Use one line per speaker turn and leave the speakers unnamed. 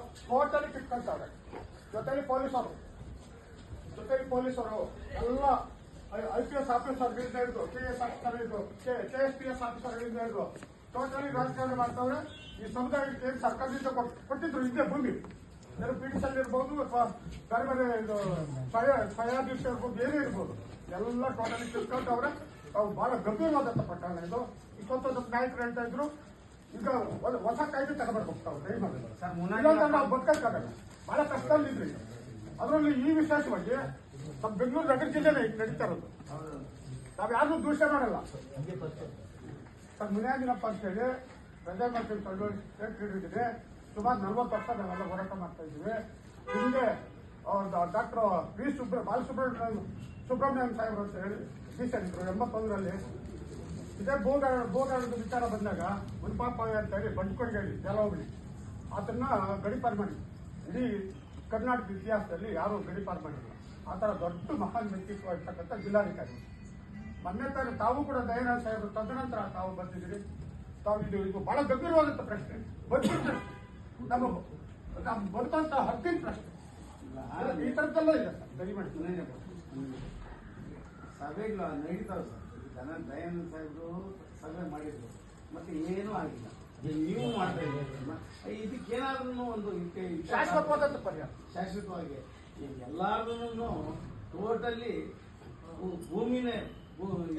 Totally ಕಿತ್ಕೊಳ್ತಾರೆ ಜೊತೆಲಿ ಪೊಲೀಸರು. ಜೊತೆಲಿ ಪೊಲೀಸರು. ಎಲ್ಲ ಐ ಪಿ ಎಸ್ ಆಫೀಸರ್ಗಳಿಂದ ಹಿಡಿದು ಕೆ ಎಸ್ ಆಫೀಸರ್ ಹಿಡಿದು ಕೆ ಎಸ್ ಪಿ ಎಸ್ ಆಫೀಸರ್ಗಳಿಂದ ಹಿಡಿದು ಟೋಟಲಿ ರಾಜಕಾರಣ ಮಾಡ್ತಾವ್ರೆ. ಈ ಸಮುದಾಯಕ್ಕೆ ಸರ್ಕಾರದಿಂದ ಕೊಟ್- ಕೊಟ್ಟಿದ್ರು ಇದೇ ಭೂಮಿ. ಬೇರೆ ಪಿ ಡಿ ಸಲ್ ಇರ್ಬೋದು ಅಥವಾ ಬೇರೆ ಬೇರೆ ಇದು ಸ್ವಯ ಸ್ವಯಾಧೀಶ ಇರ್ಬೋದು, ಏನೇ ಇರ್ಬೋದು. ಎಲ್ಲ ಟೋಟಲಿ ತಿಳ್ಕೊಂಡವ್ರೆ. ಅವು ಬಹಳ ಗಂಭೀರವಾದಂತ ಪ್ರಕರಣ ಇದು. ಇಪ್ಪತ್ತೊಂದು ನಾಯಕರು ಹೇಳ್ತಾ ಇದ್ರು. ಈಗ ಒಂದು ಹೊಸ ಕಾಯ್ದೆ ತಗೋಬೇಕು ಟ್ರೈ ಮಾಡಿದ್ರು
ಸರ್,
ಇಲ್ಲಾಂದ್ರೆ ನಾವು ಬದುಕಕ್ಕಾಗಲ್ಲ ಬಹಳ ಕಷ್ಟದಲ್ಲಿದ್ರಿ. ಅದರಲ್ಲಿ ಈ ವಿಶೇಷವಾಗಿ ನಮ್ಮ ಬೆಂಗಳೂರು ನಗರ ಜಿಲ್ಲೆನೇ ಈಗ ನಡೀತಾ ಇರೋದು. ನಾವ್ ಯಾರು ದೂಷಣೆ ಮಾಡಲ್ಲ. ಸರ್ ಮುನಿಯಾಗಿನಪ್ಪ ಅಂತ ಹೇಳಿ ಪ್ರಜಾಮಂತ್ರಿ ಚಳವಳಿ ಸ್ಟೇಟ್ ಹಿಡಿದಿದೆ ಸುಮಾರು ನಲ್ವತ್ತು ವರ್ಷ ನಾವೆಲ್ಲ ಹೋರಾಟ ಮಾಡ್ತಾ ಇದ್ದೀವಿ. ಹಿಂದೆ ಡಾಕ್ಟರ್ ವಿ ಸುಬ್ರ ಬಾಲಸುಬ್ರಹ್ಮಣ್ಯ ಸುಬ್ರಹ್ಮಣ್ಯಂ ಸಾಹೇಬ್ರು ಅಂತ ಹೇಳಿ ಡಿಸೆಂಟ್ರು ಎಂಬತ್ತೊಂದರಲ್ಲಿ ಇದೇ ಭೋಗ ಭೂಗಾಡದ ವಿಚಾರ ಬಂದಾಗ ಮುನ್ಪಾಪಾಯ ಅಂತ ಹೇಳಿ ಬಂಡ್ಕೊಂಡು ಹೇಳಿ ಕೆಲವೊಬ್ಬಳಿ ಅದನ್ನ ಗಡಿಪಾರು ಮಾಡಿ ಇಡೀ ಕರ್ನಾಟಕ ಇತಿಹಾಸದಲ್ಲಿ ಯಾರೂ ಗಡಿಪಾರು ಮಾಡಿಲ್ಲ ಆ ಥರ ದೊಡ್ಡ ಮಹಾನ್ ವ್ಯಕ್ತಿತ್ವ ಇರ್ತಕ್ಕಂಥ ಜಿಲ್ಲಾಧಿಕಾರಿ. ಮೊನ್ನೆ ತಾನು ತಾವು ಕೂಡ ದಯಾನಂದ ಸಾಹೇಬರು ತದನಂತರ ತಾವು ಬಂದಿದ್ದೀರಿ. ತಾವು ಇದು ಇದು ಬಹಳ ಗಂಭೀರವಾದಂಥ ಪ್ರಶ್ನೆ. ಬದುಕಿನ ನಮ್ಮ ನಮ್ಮ ಬದುಕಂತ ಹಕ್ಕಿನ ಪ್ರಶ್ನೆ. ಈ ಥರದ್ದೆಲ್ಲ ಇದೆ ಸರ್ ದಯಮಾಡಿ
ಸಭೆಗಳು ನಡೀತಾವೆ ಸರ್. ದನ ದಯಾನಂದ ಸಾಹೇಬರು ಸಭೆ ಮಾಡಿದ್ರು. ಮತ್ತೆ ಏನೂ ಆಗಿಲ್ಲ. ನೀವು ಮಾಡ್ತಾ ಇದ್ದೀರಿ ಇದಕ್ಕೇನಾದ್ರೂ ಒಂದು ವಿಚಾರ-
ಪರಿಹಾರ.
ಶಾಶ್ವತವಾಗಿ. ಈಗ ಎಲ್ಲಾರ್ಗು ಟೋಟಲಿ ಭೂಮಿನೇ ಭೂ-